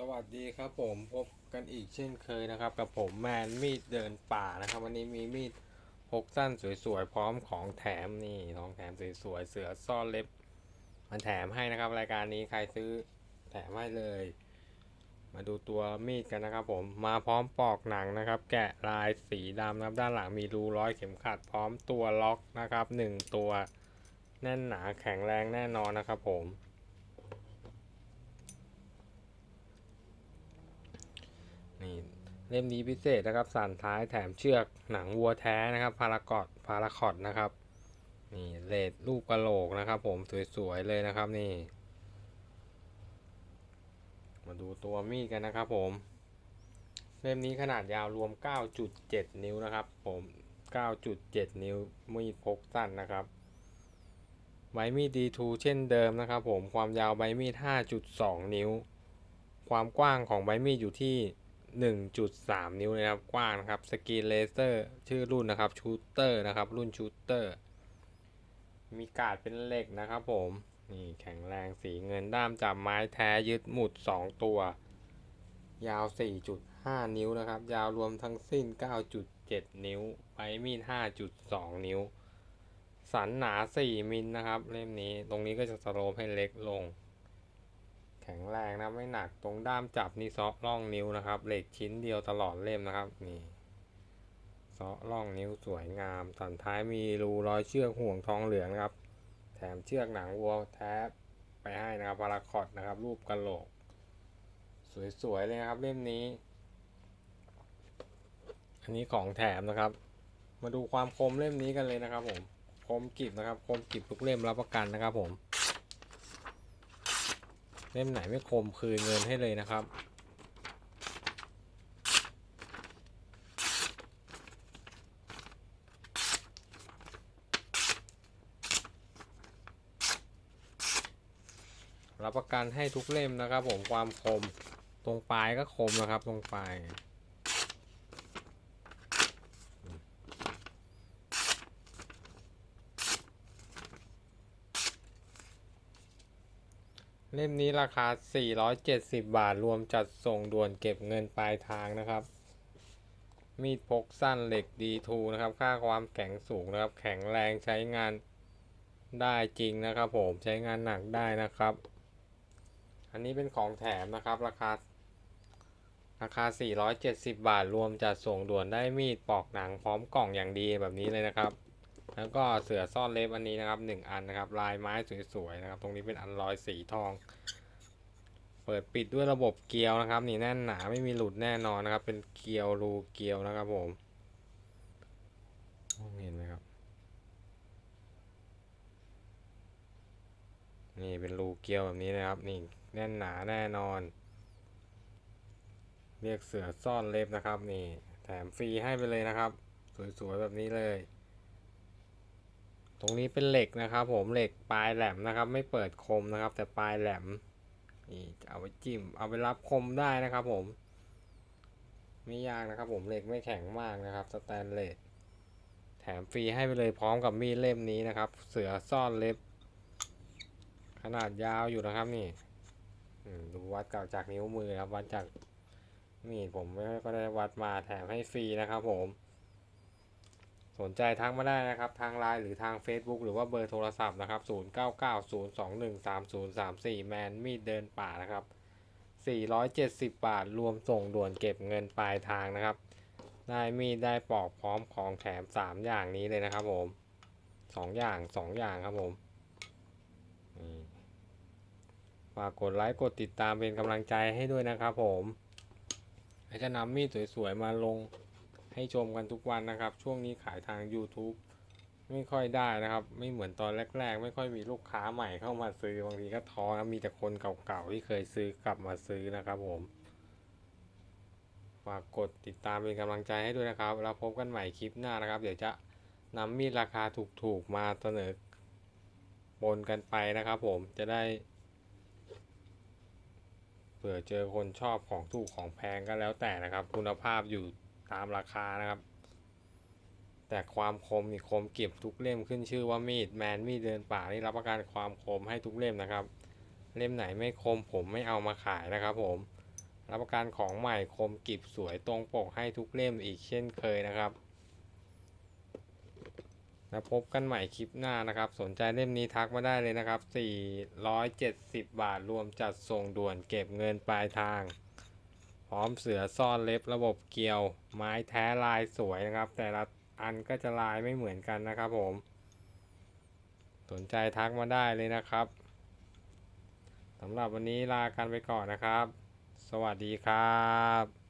สวัสดีครับผมพบกันอีกเช่นเคยนะครับ กับผมแมนมีดเดินป่านะครับ วันนี้มีมีดพกสั้นสวยๆ พร้อมของแถมนี่ของแถมสวยๆ เสือซ่อนเล็บ มันแถมให้นะครับ รายการนี้ใครซื้อแถมให้เลย มาดูตัวมีดกันนะครับ ผมมาพร้อมปอกหนังนะครับ แกะลายสีดำนะครับ ด้านหลังมีรูร้อยเข็มขัดพร้อมตัวล็อกนะครับหนึ่งตัวแน่นหนาแข็งแรงแน่นอนนะครับ ผม นี่ เล่มนี้พิเศษนะครับสันท้ายแถมเชือกหนังวัวแท้นะครับ พารากอดพาราคอดนะครับนี่เลดรูปกระโหลกนะครับ ผมสวยๆเลยนะครับนี่ มาดูตัวมีดกันนะครับผม เล่มนี้ขนาดยาวรวม 9.7 นิ้วนะครับ ผม 9.7 นิ้วมีดพกสั้นนะครับใบมีด D2 เช่นเดิมนะครับ ผมความยาวใบมีด 5.2 นิ้ว ความกว้างของใบมีดอยู่ที่ 1.3 นิ้วนะครับ กว้างนะครับ สกรีนเลเซอร์ ชื่อรุ่นนะครับ ชูเตอร์นะครับ รุ่นชูเตอร์ มีกาดเป็นเหล็กนะครับผม นี่แข็งแรงสีเงินด้ามจับไม้แท้ยึดหมุด 2 ตัว ยาว 4.5 นิ้วนะครับ ยาวรวมทั้งสิ้น 9.7 นิ้วใบมีด 5.2 นิ้ว สันหนา 4 มิลนะครับ เล่มนี้ ตรงนี้ก็จะสโลปให้เล็กลง แข็งแรงนะไม่หนักตรงด้ามจับนี่ซาะร่องนิ้วนะครับ เหล็กชิ้นเดียวตลอดเล่มนะครับนี่ซาะร่องนิ้วสวยงามสันท้ายมีรูร้อยเชือกห่วงทองเหลืองนะครับ แถมเชือกหนังวัวแท้ไปให้นะครับพาราคอดนะครับ รูปกระโหลก สวยๆเลยนะครับเล่มนี้ อันนี้ของแถมนะครับ มาดูความคมเล่มนี้กันเลยนะครับผมคมกริบนะครับ คมกริบทุกเล่มรับประกันนะครับผม เล่มไหนไม่คมคืนเงินให้เลยนะครับ รับประกันให้ทุกเล่มนะครับ ผมความคมตรงปลายก็คมนะครับ ตรงปลาย เล่มนี้ราคา 470 บาทรวมจัดส่งด่วนเก็บเงินปลายทางนะครับ มีดพกสั้นเหล็ก D2 นะครับ ค่าความแข็งสูงนะครับ แข็งแรงใช้งานได้จริงนะครับผมใช้งานหนักได้นะครับ อันนี้เป็นของแถมนะครับ ราคา ราคา 470 บาทรวมจัดส่งด่วนได้มีดปอกหนังพร้อมกล่องอย่างดีแบบนี้เลยนะครับ แล้วก็เสือซ่อนเล็บอันนี้นะครับหนึ่งอันนะครับ ลายไม้สวยๆนะครับ ตรงนี้เป็นอันลอยสีทอง เปิดปิดด้วยระบบเกลียวนะครับ นี่แน่นหนาไม่มีหลุดแน่นอนนะครับ เป็นเกลียวรูเกลียวนะครับผมมองเห็นไหมครับ นี่เป็นรูเกลียวแบบนี้นะครับ นี่แน่นหนาแน่นอน เรียกเสือซ่อนเล็บนะครับ นี่ แถมฟรีให้ไปเลยนะครับ สวยๆแบบนี้เลย ตรงนี้เป็นเหล็กนะครับ ผมเหล็กปลายแหลมนะครับ ไม่เปิดคมนะครับ แต่ปลายแหลมนี่เอาไปจิ้ม เอาไปรับคมได้นะครับ ผม ไม่ยากนะครับ ผมเหล็กไม่แข็งมากนะครับสแตนเลสแถมฟรีให้ไปเลยพร้อมกับมีดเล่มนี้นะครับ เสือซ่อนเล็บ ขนาดยาวอยู่นะครับนี่ดูวัดเก่าจากนิ้วมือครับวัดจากมีดผมไม่ก็ได้วัดมาแถมให้ฟรีนะครับ ผม สนใจทักมาได้นะครับ ทางไลน์หรือทาง Facebook หรือว่าเบอร์โทรศัพท์นะครับ 0990213034 แมนมีดเดินป่านะครับ 470 บาท รวมส่งด่วนเก็บเงินปลายทางนะครับ ได้มีดได้ปอกพร้อมของแถม 3 อย่างนี้เลยนะครับผม 2 อย่าง 2 อย่างครับผมฝากกดไลค์กดติดตามเป็นกำลังใจให้ด้วยนะครับผมและจะนำมีดสวยๆมาลง ให้ชมกันทุกวันนะครับ ช่วงนี้ขายทาง YouTube ไม่ค่อยได้นะครับ ไม่เหมือนตอนแรก ๆ ไม่ค่อยมีลูกค้าใหม่เข้ามาซื้อบางทีก็ท้อนะมีแต่คนเก่าๆที่เคยซื้อกลับมาซื้อนะครับผมฝากกดติดตามเป็นกำลังใจให้ด้วยนะครับ แล้วพบกันใหม่คลิปหน้านะครับ เดี๋ยวจะนำมีดราคาถูกๆมาเสนอปนกันไปนะครับผมจะได้เผื่อเจอคนชอบของถูกของแพงก็แล้วแต่นะครับ คุณภาพอยู่ ตามราคานะครับ แต่ความคมนี่คมเก็บทุกเล่มขึ้นชื่อว่ามีดแมนมีดเดินป่านี่รับประกันความคมให้ทุกเล่มนะครับ เล่มไหนไม่คมผมไม่เอามาขายนะครับ ผมรับประกันของใหม่คมกิบสวยตรงปกให้ทุกเล่มอีกเช่นเคยนะครับ แล้วพบกันใหม่คลิปหน้านะครับ สนใจเล่มนี้ทักมาได้เลยนะครับ 470 บาทรวมจัดส่งด่วนเก็บเงินปลายทาง พร้อมเสือซ่อนเล็บระบบเกลียว ไม้แท้ลายสวยนะครับ แต่ละอันก็จะลายไม่เหมือนกันนะครับผม สนใจทักมาได้เลยนะครับสำหรับวันนี้ลากันไปก่อนนะครับ สวัสดีครับ